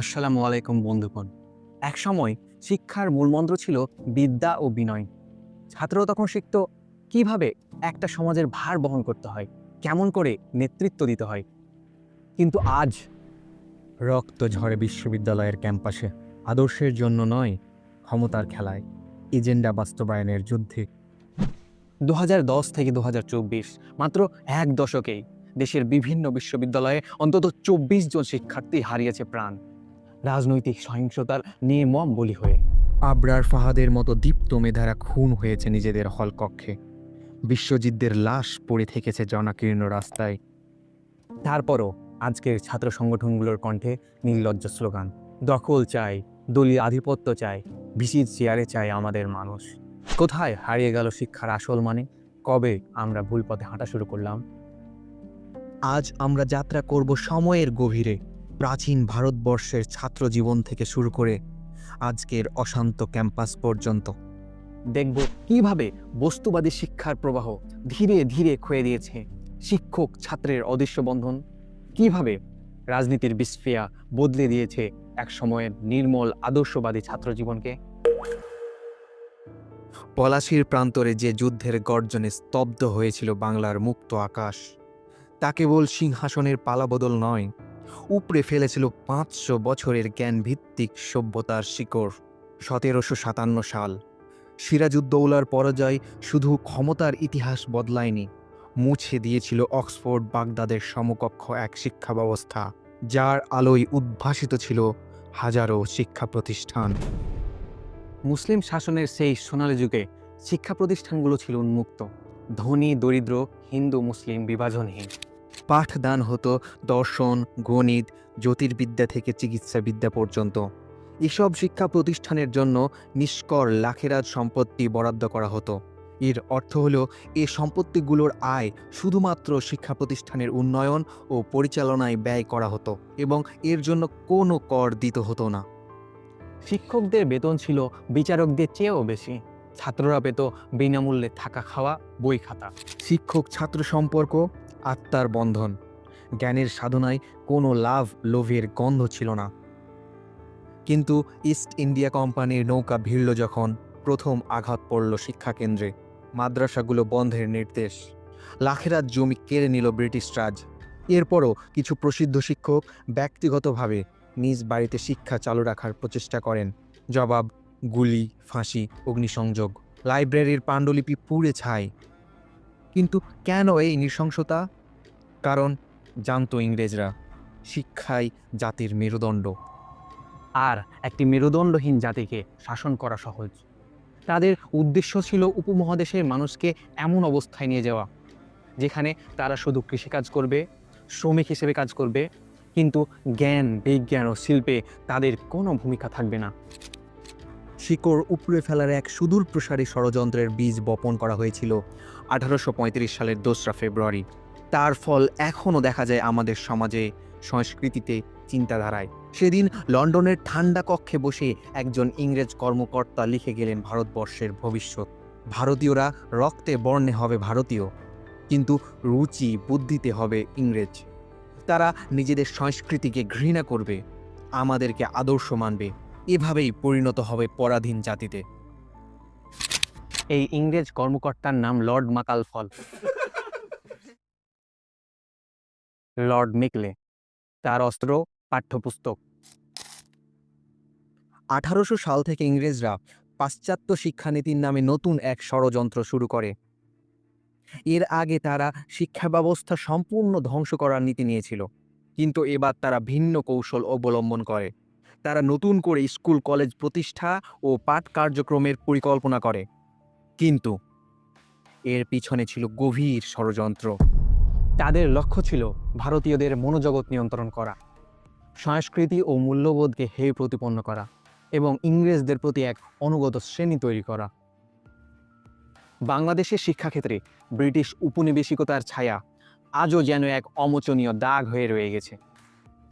আসসালামু আলাইকুম বন্ধুগণ। এক সময় শিক্ষার মূলমন্ত্র ছিল বিদ্যা ও বিনয়। ছাত্র তখন শিখত কীভাবে একটা সমাজের ভার বহন করতে হয়, কেমন করে নেতৃত্ব দিতে হয়। কিন্তু আজ রক্ত ঝরে বিশ্ববিদ্যালয়ের ক্যাম্পাসে আদর্শের জন্য নয়, ক্ষমতার খেলায়, এজেন্ডা বাস্তবায়নের যুদ্ধে। দু হাজার দশ থেকে দু হাজার চব্বিশ, মাত্র এক দশকেই দেশের বিভিন্ন বিশ্ববিদ্যালয়ে অন্তত চব্বিশ জন শিক্ষার্থী হারিয়েছে প্রাণ। রাজনৈতিক সহিংসতার নির্মম বলি হয়ে। আবরার ফাহাদের মতো দীপ্ত মেধারা খুন হয়েছে নিজেদের হলকক্ষে। বিশ্বজিৎদের লাশ পড়ে থেকেছে জনাকীর্ণ রাস্তায়। তারপরও আজকের ছাত্র সংগঠনগুলোর কণ্ঠে নির্লজ্জ স্লোগান দখল চাই দলীয় আধিপত্য চাই ভিসির চেয়ারে চাই আমাদের মানুষ। কোথায় হারিয়ে গেল শিক্ষার আসল মানে? কবে আমরা ভুল পথে হাঁটা শুরু করলাম? আজ আমরা যাত্রা করব সময়ের গভীরে। প্রাচীন ভারতবর্ষের ছাত্র জীবন থেকে শুরু করে আজকের অশান্ত ক্যাম্পাস পর্যন্ত। দেখব কীভাবে বস্তুবাদী শিক্ষার প্রবাহ ধীরে ধীরে ক্ষয়ে দিয়েছে শিক্ষক ছাত্রের অদৃশ্য বন্ধন। কীভাবে রাজনীতির বিস্ফিয়া বদলে দিয়েছে এক সময়ের নির্মল আদর্শবাদী ছাত্র জীবনকে পলাশির প্রান্তরে যে যুদ্ধের গর্জনে স্তব্ধ হয়েছিল বাংলার মুক্ত আকাশ, তা কেবল সিংহাসনের পালাবদল নয় উপড়ে ফেলেছিল পাঁচশো বছরের জ্ঞান ভিত্তিক সভ্যতার শিকড়। সতেরোশো সাতান্ন সাল। সিরাজউদ্দৌলার পরাজয় শুধু ক্ষমতার ইতিহাস বদলায়নি, মুছে দিয়েছিল অক্সফোর্ড বাগদাদের সমকক্ষ এক শিক্ষা ব্যবস্থা যার আলোয় উদ্ভাসিত ছিল হাজারো শিক্ষা প্রতিষ্ঠান মুসলিম শাসনের সেই সোনালি যুগে শিক্ষা প্রতিষ্ঠানগুলো ছিল উন্মুক্ত। ধনী, দরিদ্র, হিন্দু, মুসলিম বিভাজনহীন। পাঠদান হতো দর্শন, গণিত, জ্যোতির্বিদ্যা থেকে চিকিৎসাবিদ্যা পর্যন্ত। এসব শিক্ষা প্রতিষ্ঠানের জন্য নিষ্কর লাখেরাজ সম্পত্তি বরাদ্দ করা হতো। এর অর্থ হলো, এ সম্পত্তিগুলোর আয় শুধুমাত্র শিক্ষা প্রতিষ্ঠানের উন্নয়ন ও পরিচালনায় ব্যয় করা হতো এবং এর জন্য কোনো কর দিতে হতো না। শিক্ষকদের বেতন ছিল বিচারকদের চেয়েও বেশি। ছাত্ররা পেত বিনামূল্যে থাকা খাওয়া, বই খাতা। শিক্ষক ছাত্র সম্পর্ক আত্মার বন্ধন। জ্ঞানের সাধনায় কোনো লাভ লোভের গন্ধ ছিল না। কিন্তু ইস্ট ইন্ডিয়া কোম্পানির নৌকা ভিড়ল যখন প্রথম আঘাত পড়ল শিক্ষাকেন্দ্রে। মাদ্রাসাগুলো বন্ধের নির্দেশ। লাখেরাত জমি কেড়ে নিল ব্রিটিশ রাজ এরপরও কিছু প্রসিদ্ধ শিক্ষক ব্যক্তিগতভাবে নিজ বাড়িতে শিক্ষা চালু রাখার প্রচেষ্টা করেন। জবাব, গুলি, ফাঁসি, অগ্নিসংযোগ। লাইব্রেরির পাণ্ডুলিপি পুড়ে ছাই কিন্তু কেন এই নৃশংসতা? কারণ জানতো ইংরেজরা, শিক্ষাই জাতির মেরুদণ্ড। আর একটি মেরুদণ্ডহীন জাতিকে শাসন করা সহজ। তাদের উদ্দেশ্য ছিল উপমহাদেশের মানুষকে এমন অবস্থায় নিয়ে যাওয়া, যেখানে তারা শুধু কৃষিকাজ করবে, শ্রমিক হিসেবে কাজ করবে, কিন্তু জ্ঞান, বিজ্ঞান ও শিল্পে তাদের কোনো ভূমিকা থাকবে না। শিকড় উপড়ে ফেলার এক সুদূর প্রসারী ষড়যন্ত্রের বীজ বপন করা হয়েছিল আঠারোশো পঁয়ত্রিশ সালের দোসরা ফেব্রুয়ারি। তার ফল এখনও দেখা যায় আমাদের সমাজে, সংস্কৃতিতে, চিন্তাধারায়। সেদিন লন্ডনের ঠান্ডা কক্ষে বসে একজন ইংরেজ কর্মকর্তা লিখে গেলেন ভারতবর্ষের ভবিষ্যৎ। ভারতীয়রা রক্তে বর্ণে হবে ভারতীয়, কিন্তু রুচি, বুদ্ধিতে হবে ইংরেজ। তারা নিজেদের সংস্কৃতিকে ঘৃণা করবে, আমাদেরকে আদর্শ মানবে। এভাবেই পরিণত হবে পরাধীন জাতিতে। এই ইংরেজ কর্মকর্তার নাম লর্ড মাকালফল। লর্ড মিকলে তার অস্ত্র পাঠ্যপুস্তক। আঠারোশো সাল থেকে ইংরেজরা পাশ্চাত্য শিক্ষানীতির নামে নতুন এক ষড়যন্ত্র শুরু করে। এর আগে তারা শিক্ষা ব্যবস্থা সম্পূর্ণ ধ্বংস করার নীতি নিয়েছিল কিন্তু এবার তারা ভিন্ন কৌশল অবলম্বন করে। তারা নতুন করে স্কুল, কলেজ প্রতিষ্ঠা ও পাঠ কার্যক্রমের পরিকল্পনা করে। কিন্তু এর পিছনে ছিল গভীর ষড়যন্ত্র। তাদের লক্ষ্য ছিল ভারতীয়দের মনোজগৎ নিয়ন্ত্রণ করা, সংস্কৃতি ও মূল্যবোধকে হে প্রতিপন্ন করা এবং ইংরেজদের প্রতি এক অনুগত শ্রেণি তৈরি করা। বাংলাদেশের শিক্ষাক্ষেত্রে ব্রিটিশ উপনিবেশিকতার ছায়া আজও যেন এক অমোচনীয় দাগ হয়ে রয়ে গেছে।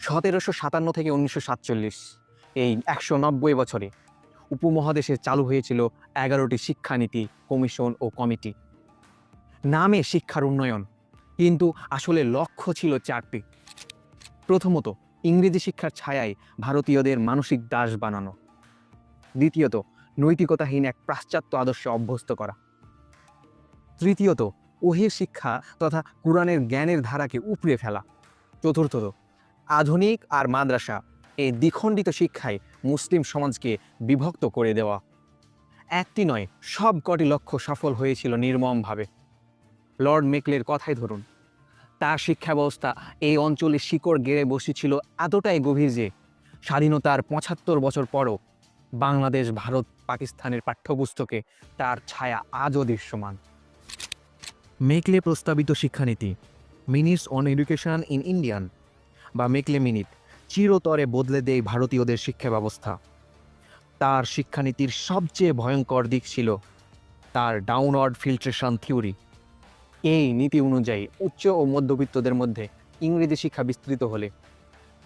সতেরোশো সাতান্ন থেকে উনিশশো সাতচল্লিশ, এই একশো নব্বই বছরে উপমহাদেশে চালু হয়েছিল এগারোটি শিক্ষানীতি, কমিশন ও কমিটি। নামে শিক্ষার উন্নয়ন, কিন্তু আসলে লক্ষ্য ছিল চারটি। প্রথমত, ইংরেজি শিক্ষার ছায়ায় ভারতীয়দের মানসিক দাস বানানো। দ্বিতীয়ত, নৈতিকতাহীন এক পাশ্চাত্য আদর্শে অভ্যস্ত করা। তৃতীয়ত, ওহির শিক্ষা তথা কোরআনের জ্ঞানের ধারাকে উপড়ে ফেলা। চতুর্থত আধুনিক আর মাদ্রাসা এই দ্বিখণ্ডিত শিক্ষায় মুসলিম সমাজকে বিভক্ত করে দেওয়া। একটি নয়, সব কটি লক্ষ্য সফল হয়েছিল নির্মমভাবে। লর্ড মেকলের কথাই ধরুন। তার শিক্ষা ব্যবস্থা এই অঞ্চলে শিকড় গেড়ে বসেছিল এতটাই গভীর যে, স্বাধীনতার পঁচাত্তর বছর পরও বাংলাদেশ, ভারত, পাকিস্তানের পাঠ্যপুস্তকে তার ছায়া আজও দৃশ্যমান। মেকলে প্রস্তাবিত শিক্ষানীতি minutes on education in Indian বা মেকলে মিনিট চিরতরে বদলে দেয় ভারতীয়দের শিক্ষা ব্যবস্থা তার শিক্ষানীতির সবচেয়ে ভয়ঙ্কর দিক ছিল তার ডাউনওয়ার্ড ফিল্ট্রেশন থিওরি এই নীতি অনুযায়ী উচ্চ ও মধ্যবিত্তদের মধ্যে ইংরেজি শিক্ষা বিস্তৃত হলে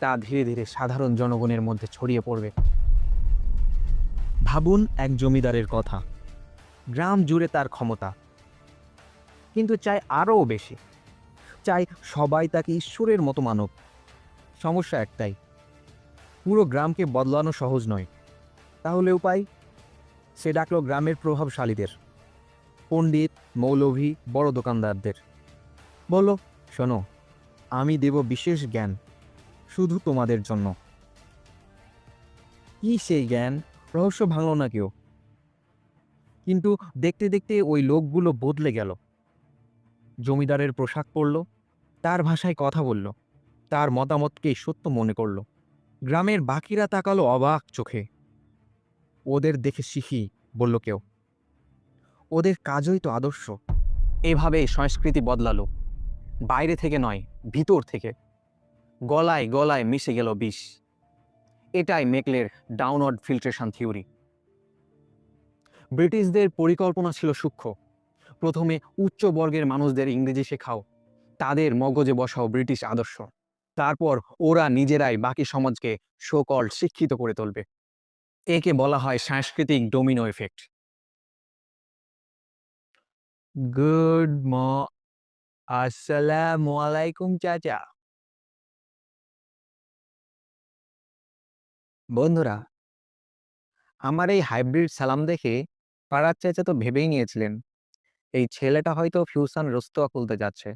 তা ধীরে ধীরে সাধারণ জনগণের মধ্যে ছড়িয়ে পড়বে। ভাবুন এক জমিদারের কথা। গ্রাম জুড়ে তার ক্ষমতা। কিন্তু চাই আরও বেশি। চাই সবাই তাকে ঈশ্বরের মতো মানব সমস্যা একটাই। পুরো গ্রামকে বদলানো সহজ নয়। তাহলে উপায়? সে ডাকল গ্রামের প্রভাবশালীদের। পণ্ডিত, মৌলভী, বড় দোকানদারদের। বলো, শোনো, আমি দেব বিশেষ জ্ঞান, শুধু তোমাদের জন্য। কি সেই জ্ঞান? রহস্য ভাঙল না কেউ। কিন্তু দেখতে দেখতে ওই লোকগুলো বদলে গেল। জমিদারের পোশাক পরল, তার ভাষায় কথা বলল। তার মতামতকেই সত্য মনে করল। গ্রামের বাকিরা তাকালো অবাক চোখে। ওদের দেখে শিখি, বলল কেউ। ওদের কাজই তো আদর্শ। এভাবে সংস্কৃতি বদলালো। বাইরে থেকে নয়, ভিতর থেকে। গলায় গলায় মিশে গেল বিষ। এটাই মেকলের ডাউনওয়ার্ড ফিল্ট্রেশন থিওরি। ব্রিটিশদের পরিকল্পনা ছিল সূক্ষ্ম। প্রথমে উচ্চ বর্গের মানুষদের ইংরেজি শেখাও। তাদের মগজে বসাও ব্রিটিশ আদর্শ। তারপর ওরা নিজেরাই বাকি সমাজকে সোকল শিক্ষিত করে তুলবে। একে বলা হয় সাংস্কৃতিক ডোমিনো এফেক্ট গুড ম আসসালামু আলাইকুম চাচা। বন্ধুরা, আমার এই হাইব্রিড সালাম দেখে পাড়ার চাচা তো ভেবেই নিয়েছিলেন, এই ছেলেটা হয়তো ফিউশন রস্তোয়া খুলতে যাচ্ছে।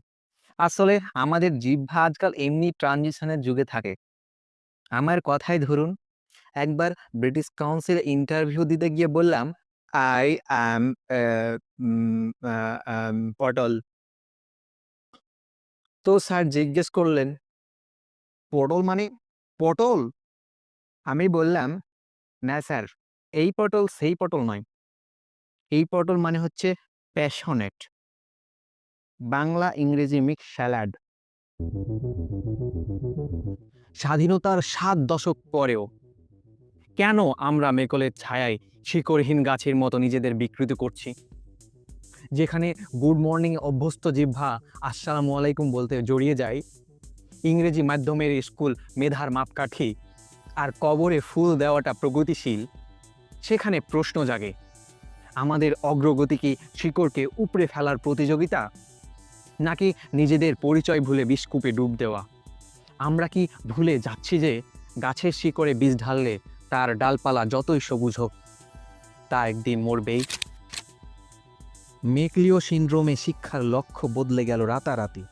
আসলে আমাদের জিহ্বা আজকাল এমনি ট্রানজিশনের যুগে থাকে। আমার কথাই ধরুন, একবার ব্রিটিশ কাউন্সিল ইন্টারভিউ দিতে গিয়ে বললাম আই অ্যাম পটল। তো স্যার জিজ্ঞেস করলেন, পটল মানে পটল? আমি বললাম, না স্যার, এই পটল সেই পটল নয়। এই পটল মানে হচ্ছে প্যাশনেট বাংলা ইংরেজি মিক্স স্যালাড। স্বাধীনতার সাত দশক পরেও কেন আমরা মেকলের ছায়ায় শিকড়হীন গাছের মতো নিজেদের বিকৃত করছি? যেখানে গুড মর্নিং অভ্যস্ত জিহ্বা আসসালামু আলাইকুম বলতে জড়িয়ে যায়, ইংরেজি মাধ্যমের স্কুল মেধার মাপকাঠি আর কবরে ফুল দেওয়াটা প্রগতিশীল, সেখানে প্রশ্ন জাগে, আমাদের অগ্রগতি কি শিকড়কে উপড়ে ফেলার প্রতিযোগিতা? নাকি নিজেদের পরিচয় ভুলে বিষকূপে ডুব দেওয়া? আমরা কি ভুলে যাচ্ছি যে গাছের শিকড়ে বীজ ঢাললে তার ডালপালা যতই সবুজ হোক, তা একদিন মরবেই? মেকলিও সিন্ড্রোমে শিক্ষার লক্ষ্য বদলে গেল রাতারাতি।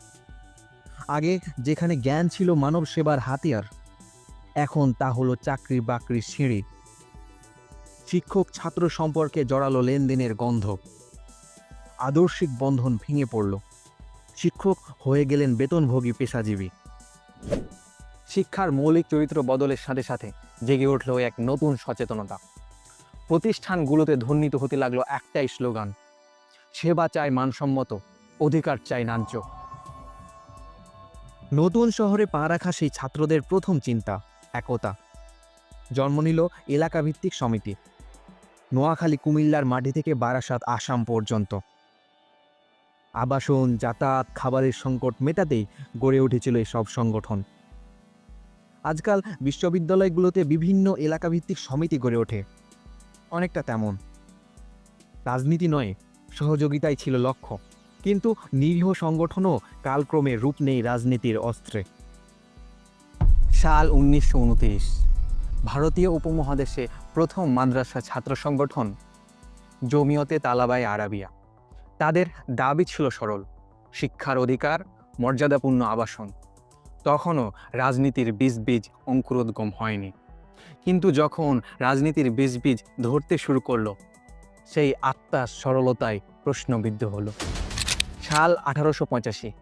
আগে যেখানে জ্ঞান ছিল মানব সেবার হাতিয়ার, এখন তা হলো চাকরি বাকরির সিঁড়ি। শিক্ষক ছাত্র সম্পর্কে জড়ালো লেনদেনের গন্ধ। আদর্শিক বন্ধন ভেঙে পড়ল। শিক্ষক হয়ে গেলেন বেতনভোগী পেশাজীবী। শিক্ষার মৌলিক চরিত্র বদলের সাথে সাথে জেগে উঠল এক নতুন সচেতনতা। প্রতিষ্ঠানগুলোতে ধ্বনিত হতে লাগল একটাই স্লোগান, সেবা চায় মানসম্মত, অধিকার চাই ন্যায্য। নতুন শহরে পা রাখা সেই ছাত্রদের প্রথম চিন্তা, একতা। জন্ম নিল এলাকাভিত্তিক সমিতি, নোয়াখালী কুমিল্লার মাটি থেকে বারাসাত আসাম পর্যন্ত। আবাসন, যাতায়াত, খাবারের সংকট মেটাতেই গড়ে উঠেছিল সব সংগঠন। আজকাল বিশ্ববিদ্যালয়গুলোতে বিভিন্ন এলাকাভিত্তিক সমিতি গড়ে ওঠে। অনেকটা তেমন। রাজনীতি নয়, সহযোগিতাই ছিল লক্ষ্য। কিন্তু নিরীহ সংগঠনও কালক্রমে রূপ নেই রাজনীতির অস্ত্রে। সাল উনিশশো উনত্রিশ, ভারতীয় উপমহাদেশে প্রথম মাদ্রাসা ছাত্র সংগঠন, জমিয়তে তালাবাই আরাবিয়া। তাদের দাবি ছিল সরল, শিক্ষার অধিকার, মর্যাদাপূর্ণ আবাসন। তখনও রাজনীতির বীজ বীজ অঙ্কুরোদ্গম হয়নি। কিন্তু যখন রাজনীতির বীজ বীজ ধরতে শুরু করল, সেই আত্মার সরলতায় প্রশ্নবিদ্ধ হলো। সাল আঠারোশো পঁচাশি,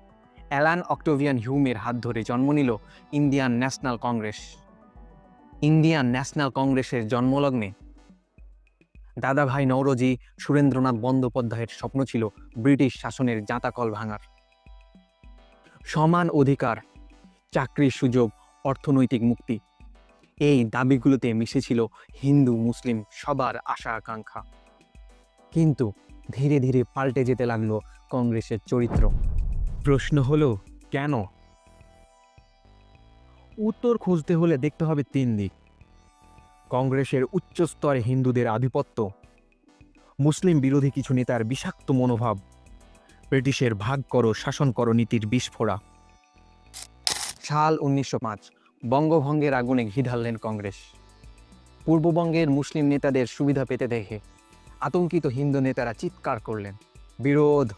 অ্যালান অক্টোভিয়ান হিউমের হাত ধরে জন্ম নিল Indian National Congress. Indian National কংগ্রেসের জন্মলগ্নে দাদাভাই নৌরজি সুরেন্দ্রনাথ বন্দ্যোপাধ্যায়ের স্বপ্ন ছিল ব্রিটিশ শাসনের জাঁতাকল ভাঙার। সমান অধিকার, চাকরির সুযোগ, অর্থনৈতিক মুক্তি। এই দাবিগুলোতে মিশেছিল হিন্দু মুসলিম সবার আশা আকাঙ্ক্ষা। কিন্তু ধীরে ধীরে পাল্টে যেতে লাগল কংগ্রেসের চরিত্র। প্রশ্ন হলো, কেন? উত্তর খুঁজতে হলে দেখতে হবে তিন দিক। কংগ্রেসের উচ্চস্তরে হিন্দুদের আধিপত্য। মুসলিম বিরোধী কিছু নেতার বিষাক্ত মনোভাব। ব্রিটিশের ভাগ করো শাসন করো নীতির বিস্ফোরা। সাল উনিশশো পাঁচ, বঙ্গভঙ্গের আগুনে ঘি ঢাললেন কংগ্রেস। পূর্ববঙ্গের মুসলিম নেতাদের সুবিধা পেতে দেখে আতঙ্কিত হিন্দু নেতারা চিৎকার করলেন। বিরোধ।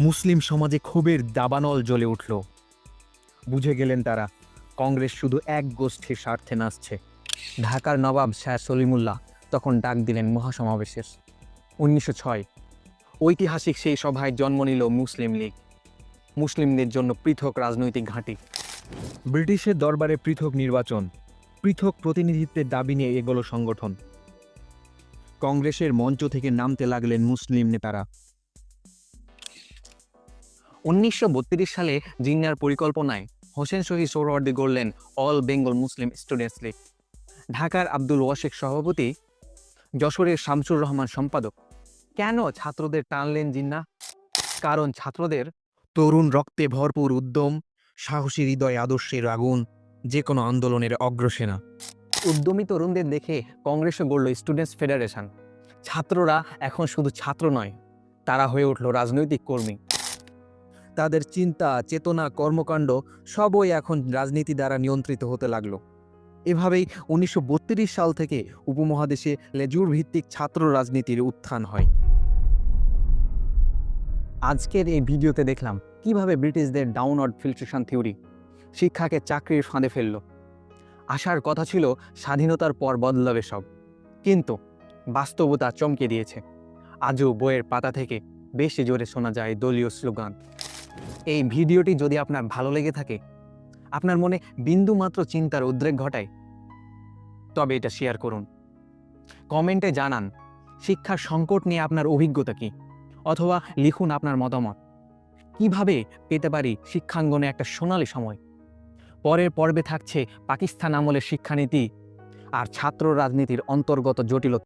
মুসলিম সমাজে ক্ষোভের দাবানল জ্বলে উঠল। বুঝে গেলেন তারা, কংগ্রেস শুধু এক গোষ্ঠীর স্বার্থে নাচছে। ঢাকার নবাব শাহ সলিমুল্লাহ তখন ডাক দিলেন মহাসমাবেশের। উনিশশো ছয়। ঐতিহাসিক সেই সভায় জন্ম নিল মুসলিম লীগ। মুসলিমদের জন্য পৃথক রাজনৈতিক ঘাঁটি। ব্রিটিশের দরবারে পৃথক নির্বাচন, পৃথক প্রতিনিধিত্বের দাবি নিয়ে এগোলো সংগঠন। কংগ্রেসের মঞ্চ থেকে নামতে লাগলেন মুসলিম নেতারা। উনিশশো বত্রিশ সালে জিন্নার পরিকল্পনায় হোসেন শহীদ সোহরাওয়ার্দী গড়লেন All Bengal Muslim Students League. ঢাকার আব্দুল ওয়াশেক সভাপতি যশোরের শামসুর রহমান সম্পাদক। কেন ছাত্রদের টানলেন জিন্না? কারণ ছাত্রদের তরুণ রক্তে ভরপুর উদ্যম, সাহসী হৃদয় আদর্শের আগুন যে কোনো আন্দোলনের অগ্রসেনা। উদ্যমী তরুণদের দেখে কংগ্রেসও গড়ল স্টুডেন্টস ফেডারেশন। ছাত্ররা এখন শুধু ছাত্র নয়, তারা হয়ে উঠল রাজনৈতিক কর্মী। তাদের চিন্তা, চেতনা, কর্মকাণ্ড সবই এখন রাজনীতি দ্বারা নিয়ন্ত্রিত হতে লাগল। এভাবেই উনিশশো বত্রিশ সাল থেকে উপমহাদেশে লেজুর ভিত্তিক ছাত্র রাজনীতির উত্থান হয়। আজকের এই ভিডিওতে দেখলাম কীভাবে ব্রিটিশদের ডাউনওয়ার্ড ফিল্ট্রেশন থিওরি শিক্ষাকে চাকরির ফাঁদে ফেলল। আসার কথা ছিল স্বাধীনতার পর বদলাবে সব। কিন্তু বাস্তবতা চমকে দিয়েছে। আজও বইয়ের পাতা থেকে বেশি জোরে শোনা যায় দলীয় স্লোগান। এই ভিডিওটি যদি আপনার ভালো লেগে থাকে আপনার মনে বিন্দু মাত্র চিন্তার উদ্রেক ঘটায়? তবে এটা শেয়ার করুন। কমেন্টে জানান, শিক্ষার সংকট নিয়ে আপনার অভিজ্ঞতা কি? অথবা লিখুন আপনার মতামত। কীভাবে পেতে পারি শিক্ষাঙ্গনে একটা সোনালি সময়? পরের পর্বে থাকছে পাকিস্তান আমলের শিক্ষানীতি আর ছাত্র রাজনীতির অন্তর্গত জটিলতা।